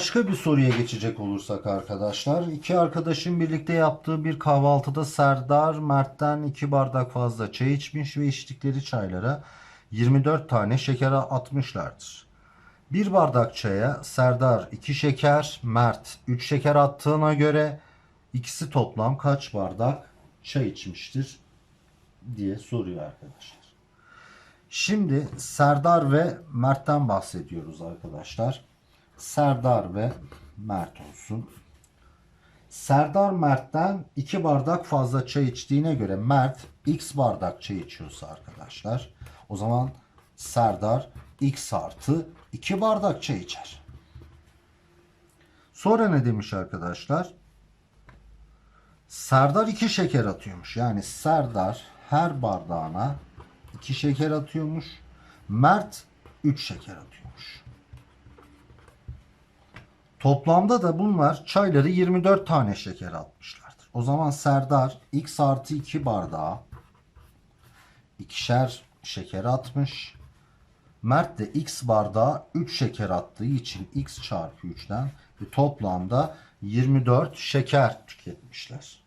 Başka bir soruya geçecek olursak arkadaşlar. iki arkadaşın birlikte yaptığı bir kahvaltıda Serdar Mert'ten iki bardak fazla çay içmiş ve içtikleri çaylara 24 tane şeker atmışlardır. Bir bardak çaya Serdar 2 şeker, Mert 3 şeker attığına göre ikisi toplam kaç bardak çay içmiştir diye soruyor arkadaşlar. Şimdi Serdar ve Mert'ten bahsediyoruz arkadaşlar. Serdar ve Mert olsun. Serdar Mert'ten 2 bardak fazla çay içtiğine göre Mert x bardak çay içiyorsa arkadaşlar o zaman Serdar x artı 2 bardak çay içer. Sonra ne demiş arkadaşlar? Serdar 2 şeker atıyormuş. Yani Serdar her bardağına 2 şeker atıyormuş. Mert 3 şeker atıyormuş. Toplamda da bunlar çayları 24 tane şeker atmışlardır. O zaman Serdar x artı 2 bardağa ikişer şeker atmış. Mert de x bardağa 3 şeker attığı için x çarpı 3'ten ve toplamda 24 şeker tüketmişler.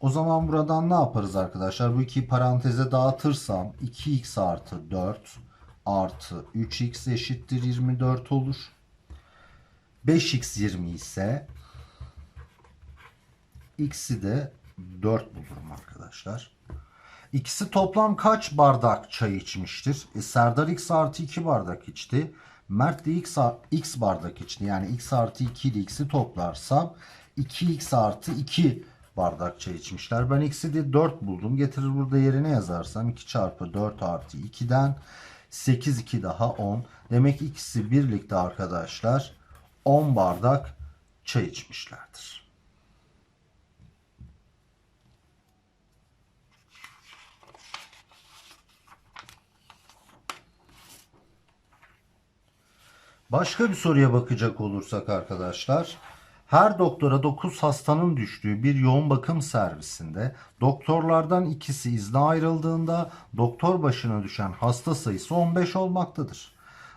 O zaman buradan ne yaparız arkadaşlar? Bu iki paranteze dağıtırsam 2x artı 4 artı 3x eşittir 24 olur. 5x 20 ise x'i de 4 bulurum arkadaşlar. İkisi toplam kaç bardak çay içmiştir? E, Serdar x artı 2 bardak içti. Mert de x, x bardak içti. Yani x artı 2 ile x'i toplarsam 2x artı 2 bardak çay içmişler. Ben x'i de 4 buldum. Getirir burada yerine yazarsam 2 çarpı 4 artı 2'den 8 2 daha 10. Demek ikisi birlikte arkadaşlar 10 bardak çay içmişlerdir. Başka bir soruya bakacak olursak arkadaşlar. Her doktora 9 hastanın düştüğü bir yoğun bakım servisinde doktorlardan ikisi izne ayrıldığında doktor başına düşen hasta sayısı 15 olmaktadır.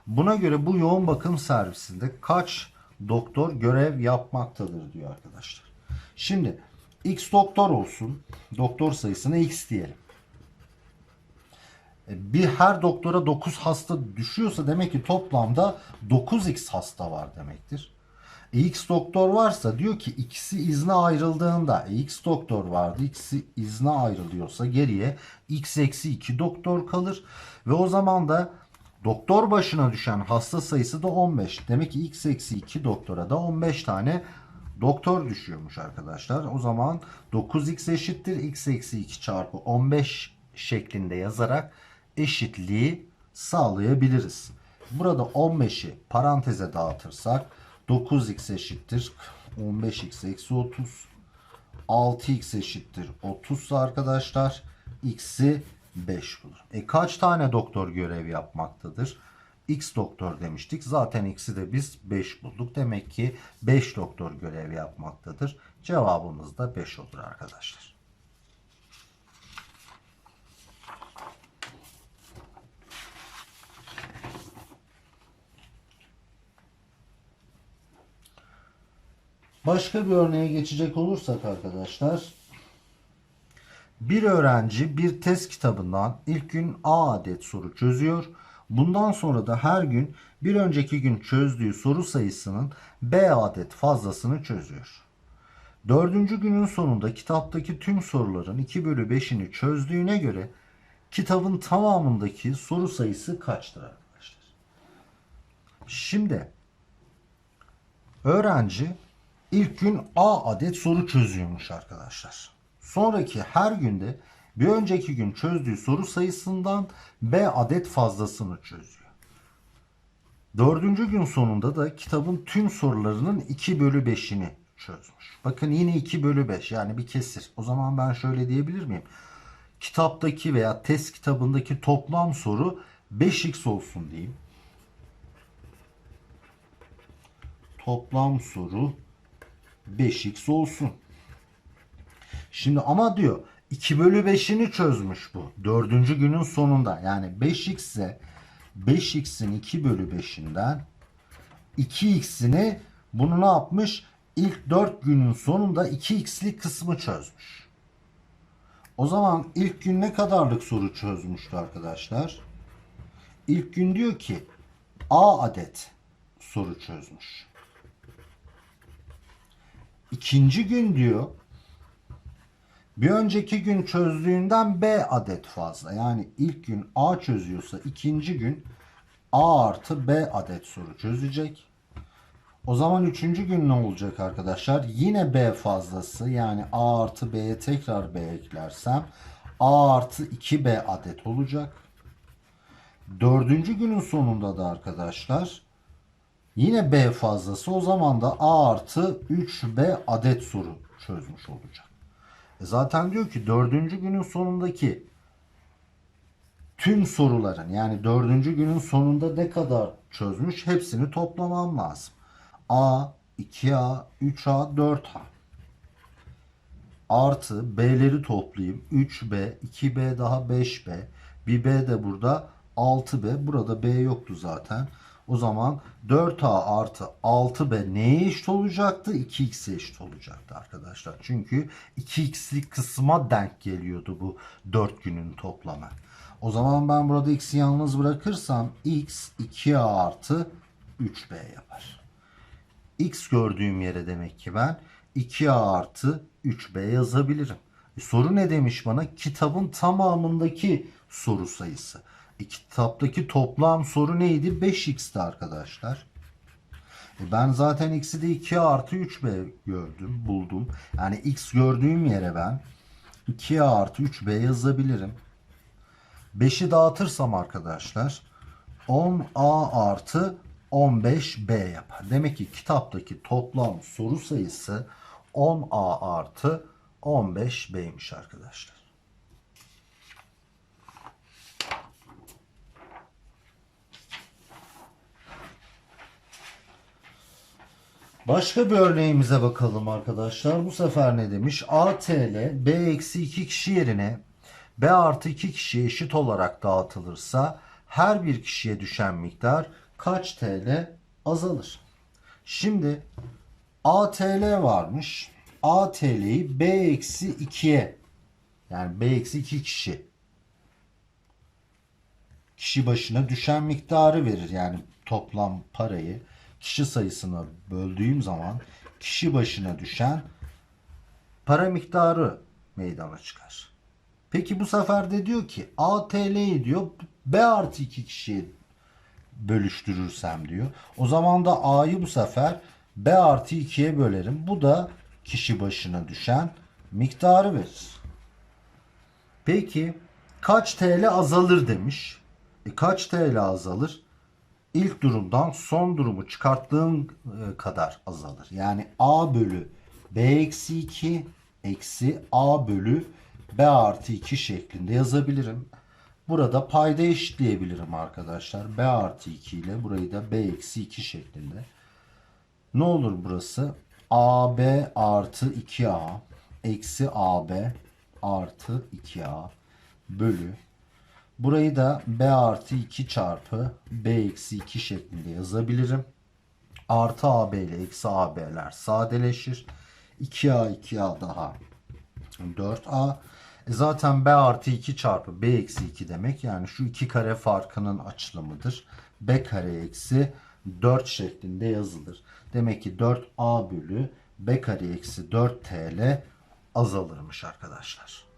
Buna göre bu yoğun bakım servisinde kaç doktor görev yapmaktadır diyor arkadaşlar. Şimdi x doktor olsun. Doktor sayısına x diyelim. E, bir her doktora 9 hasta düşüyorsa demek ki toplamda 9x hasta var demektir. E, X doktor varsa diyor ki ikisi izne ayrıldığında e, X doktor vardı ikisi izne ayrılıyorsa geriye X eksi 2 doktor kalır. Ve o zaman da doktor başına düşen hasta sayısı da 15. Demek ki X eksi 2 doktora da 15 tane doktor düşüyormuş arkadaşlar. O zaman 9x eşittir x eksi 2 çarpı 15 şeklinde yazarak eşitliği sağlayabiliriz. Burada 15'i paranteze dağıtırsak 9x eşittir 15x eksi 30 6x eşittir 30 ise arkadaşlar x'i 5 bulur. E kaç tane doktor görev yapmaktadır? X doktor demiştik. Zaten x'i de biz 5 bulduk. Demek ki 5 doktor görev yapmaktadır. Cevabımız da 5 olur arkadaşlar. Başka bir örneğe geçecek olursak arkadaşlar bir öğrenci bir test kitabından ilk gün A adet soru çözüyor. Bundan sonra da her gün bir önceki gün çözdüğü soru sayısının B adet fazlasını çözüyor. Dördüncü günün sonunda kitaptaki tüm soruların 2 bölü 5'ini çözdüğüne göre kitabın tamamındaki soru sayısı kaçtır arkadaşlar? Şimdi öğrenci ilk gün A adet soru çözüyormuş arkadaşlar. Sonraki her günde bir önceki gün çözdüğü soru sayısından B adet fazlasını çözüyor. Dördüncü gün sonunda da kitabın tüm sorularının 2 bölü 5'ini çözmüş. Bakın yine 2 bölü 5 yani bir kesir. O zaman ben şöyle diyebilir miyim? Kitaptaki veya test kitabındaki toplam soru 5x olsun diyeyim. Toplam soru 5x olsun. Şimdi ama diyor 2 bölü 5'ini çözmüş bu. Dördüncü günün sonunda. Yani 5x ise 5x'in 2 bölü 5'inden 2x'ini Bunu ne yapmış? İlk 4 günün sonunda 2x'lik kısmı çözmüş. O zaman ilk gün ne kadarlık soru çözmüştü arkadaşlar? İlk gün diyor ki A adet soru çözmüş. İkinci gün diyor bir önceki gün çözdüğünden B adet fazla. Yani ilk gün A çözüyorsa ikinci gün A artı B adet soru çözecek. O zaman üçüncü gün ne olacak arkadaşlar? Yine B fazlası yani A artı B'ye tekrar B eklersem A artı 2B adet olacak. Dördüncü günün sonunda da arkadaşlar yine B fazlası o zaman da A artı 3B adet soru çözmüş olacak. E zaten diyor ki dördüncü günün sonundaki tüm soruların yani dördüncü günün sonunda ne kadar çözmüş hepsini toplamam lazım. A, 2A, 3A, 4A. Artı B'leri toplayayım. 3B, 2B daha 5B. Bir B de burada 6B. Burada B yoktu zaten. O zaman 4A artı 6B neye eşit olacaktı? 2X'e eşit olacaktı arkadaşlar. Çünkü 2X'lik kısma denk geliyordu bu 4 günün toplamı. O zaman ben burada X'i yalnız bırakırsam X 2A artı 3B yapar. X gördüğüm yere demek ki ben 2A artı 3B yazabilirim. E soru ne demiş bana? Kitabın tamamındaki soru sayısı. E kitaptaki toplam soru neydi? 5x'ti arkadaşlar. E ben zaten x'i de 2 artı 3b gördüm, buldum. Yani x gördüğüm yere ben 2 artı 3b yazabilirim. 5'i dağıtırsam arkadaşlar 10a artı 15b yapar. Demek ki kitaptaki toplam soru sayısı 10a artı 15b'ymiş arkadaşlar. Başka bir örneğimize bakalım arkadaşlar. Bu sefer ne demiş? ATL B eksi 2 kişi yerine B artı 2 kişiye eşit olarak dağıtılırsa her bir kişiye düşen miktar kaç TL azalır? Şimdi ATL varmış. ATL'yi B eksi 2'ye yani B eksi 2 kişi kişi başına düşen miktarı verir. Yani toplam parayı kişi sayısına böldüğüm zaman kişi başına düşen para miktarı meydana çıkar. Peki bu sefer de diyor ki ATL'yi diyor B artı 2 kişiye bölüştürürsem diyor. O zaman da A'yı bu sefer B artı 2'ye bölerim. Bu da kişi başına düşen miktarı verir. Peki kaç TL azalır demiş. E, kaç TL azalır? İlk durumdan son durumu çıkarttığın e, kadar azalır. Yani A bölü B eksi 2 eksi A bölü B artı 2 şeklinde yazabilirim. Burada payda eşitleyebilirim arkadaşlar. B artı 2 ile burayı da B eksi 2 şeklinde. Ne olur burası? AB artı 2A eksi AB artı 2A bölü Burayı da B artı 2 çarpı B eksi 2 şeklinde yazabilirim. Artı AB ile eksi AB'ler sadeleşir. 2A 2A daha 4A. E zaten B artı 2 çarpı B eksi 2 demek. Yani şu iki kare farkının açılımıdır. B kare eksi 4 şeklinde yazılır. Demek ki 4A bölü B kare eksi 4 TL azalırmış arkadaşlar.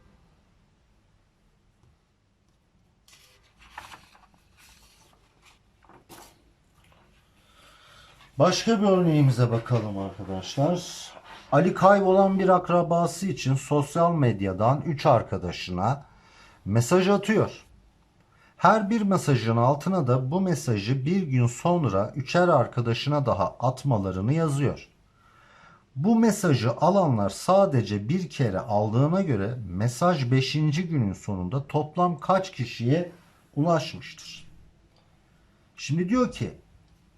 Başka bir örneğimize bakalım arkadaşlar. Ali kaybolan bir akrabası için sosyal medyadan 3 arkadaşına mesaj atıyor. Her bir mesajın altına da bu mesajı bir gün sonra üçer arkadaşına daha atmalarını yazıyor. Bu mesajı alanlar sadece bir kere aldığına göre mesaj 5. günün sonunda toplam kaç kişiye ulaşmıştır? Şimdi diyor ki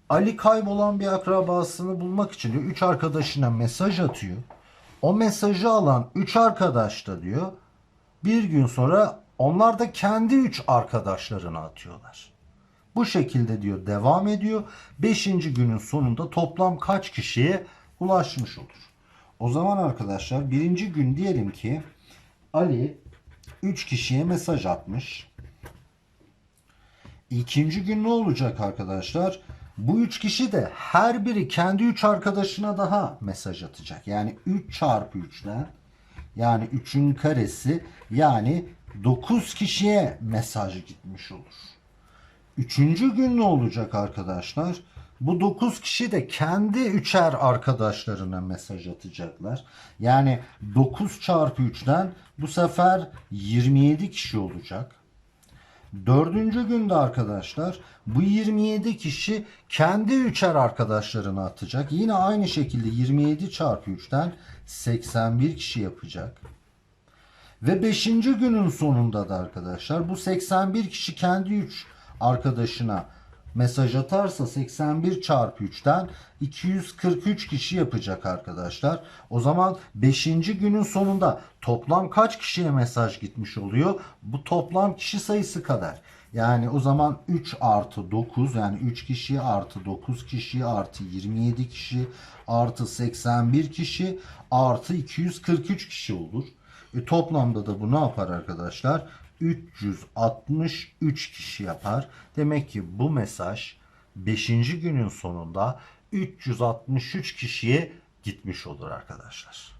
Ali kaybolan bir akrabasını bulmak için diyor 3 arkadaşına mesaj atıyor. O mesajı alan 3 arkadaş da diyor bir gün sonra onlar da kendi 3 arkadaşlarına atıyorlar. Bu şekilde diyor devam ediyor. 5. günün sonunda toplam kaç kişiye ulaşmış olur? O zaman arkadaşlar birinci gün diyelim ki Ali 3 kişiye mesaj atmış. İkinci gün ne olacak arkadaşlar? Bu üç kişi de her biri kendi üç arkadaşına daha mesaj atacak. Yani 3 çarpı 3'ten yani 3'ün karesi yani 9 kişiye mesaj gitmiş olur. Üçüncü gün ne olacak arkadaşlar? Bu 9 kişi de kendi üçer arkadaşlarına mesaj atacaklar. Yani 9 çarpı 3'ten bu sefer 27 kişi olacak. Dördüncü günde arkadaşlar bu 27 kişi kendi üçer arkadaşlarına atacak. Yine aynı şekilde 27 çarpı 3'ten 81 kişi yapacak. Ve 5. günün sonunda da arkadaşlar bu 81 kişi kendi 3 arkadaşına mesaj atarsa 81 çarpı 3'ten 243 kişi yapacak arkadaşlar. O zaman 5. günün sonunda toplam kaç kişiye mesaj gitmiş oluyor? Bu toplam kişi sayısı kadar. Yani o zaman 3 artı 9 yani 3 kişi artı 9 kişi artı 27 kişi artı 81 kişi artı 243 kişi olur. E, toplamda da bu ne yapar arkadaşlar? 363 kişi yapar. Demek ki bu mesaj 5. günün sonunda 363 kişiye gitmiş olur arkadaşlar.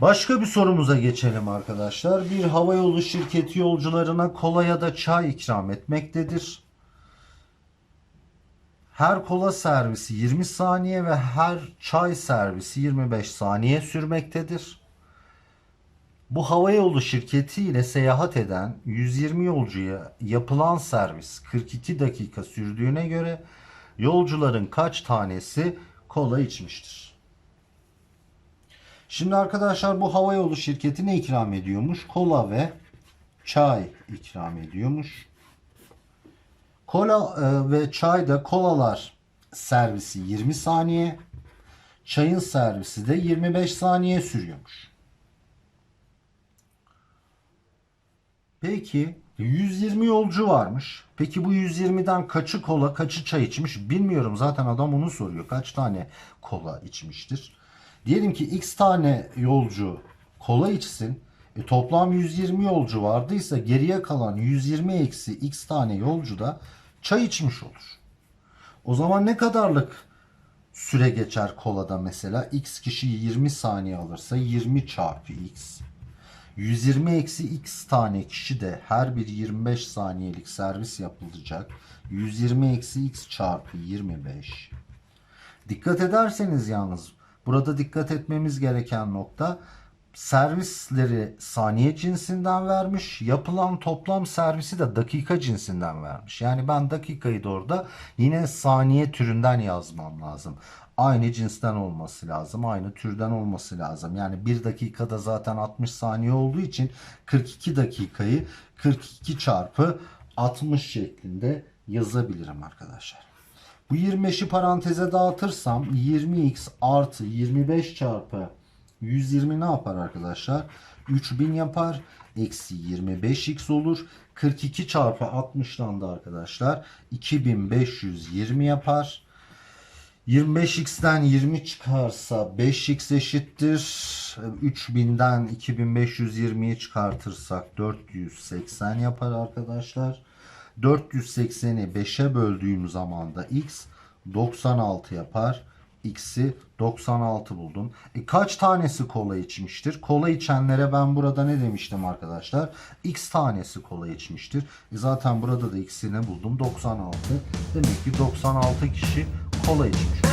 Başka bir sorumuza geçelim arkadaşlar. Bir havayolu şirketi yolcularına kola ya da çay ikram etmektedir. Her kola servisi 20 saniye ve her çay servisi 25 saniye sürmektedir. Bu havayolu şirketi ile seyahat eden 120 yolcuya yapılan servis 42 dakika sürdüğüne göre yolcuların kaç tanesi kola içmiştir? Şimdi arkadaşlar bu havayolu şirketi ne ikram ediyormuş? Kola ve çay ikram ediyormuş. Kola e, ve çayda kolalar servisi 20 saniye, çayın servisi de 25 saniye sürüyormuş. Peki 120 yolcu varmış. Peki bu 120'den kaçı kola, kaçı çay içmiş? Bilmiyorum. Zaten adam onu soruyor. Kaç tane kola içmiştir? Diyelim ki X tane yolcu kola içsin. E, toplam 120 yolcu vardıysa geriye kalan 120 eksi X tane yolcu da çay içmiş olur. O zaman ne kadarlık süre geçer kolada mesela? X kişi 20 saniye alırsa 20 çarpı X. 120 eksi X tane kişi de her bir 25 saniyelik servis yapılacak. 120 eksi X çarpı 25. Dikkat ederseniz yalnız burada dikkat etmemiz gereken nokta servisleri saniye cinsinden vermiş. Yapılan toplam servisi de dakika cinsinden vermiş. Yani ben dakikayı da orada yine saniye türünden yazmam lazım. Aynı cinsten olması lazım. Aynı türden olması lazım. Yani bir dakikada zaten 60 saniye olduğu için 42 dakikayı 42 çarpı 60 şeklinde yazabilirim arkadaşlar. Bu 25'i paranteze dağıtırsam 20x artı 25 çarpı 120 ne yapar arkadaşlar? 3000 yapar. Eksi 25x olur. 42 çarpı 60'dan da arkadaşlar 2520 yapar. 25x'ten 20 çıkarsa 5x eşittir. 3000'den 2520'yi çıkartırsak 480 yapar arkadaşlar. 480'i 5'e böldüğüm zaman da x 96 yapar. X'i 96 buldum. E kaç tanesi kola içmiştir? Kola içenlere ben burada ne demiştim arkadaşlar? X tanesi kola içmiştir. E zaten burada da X'ini buldum. 96. Demek ki 96 kişi kola içmiş.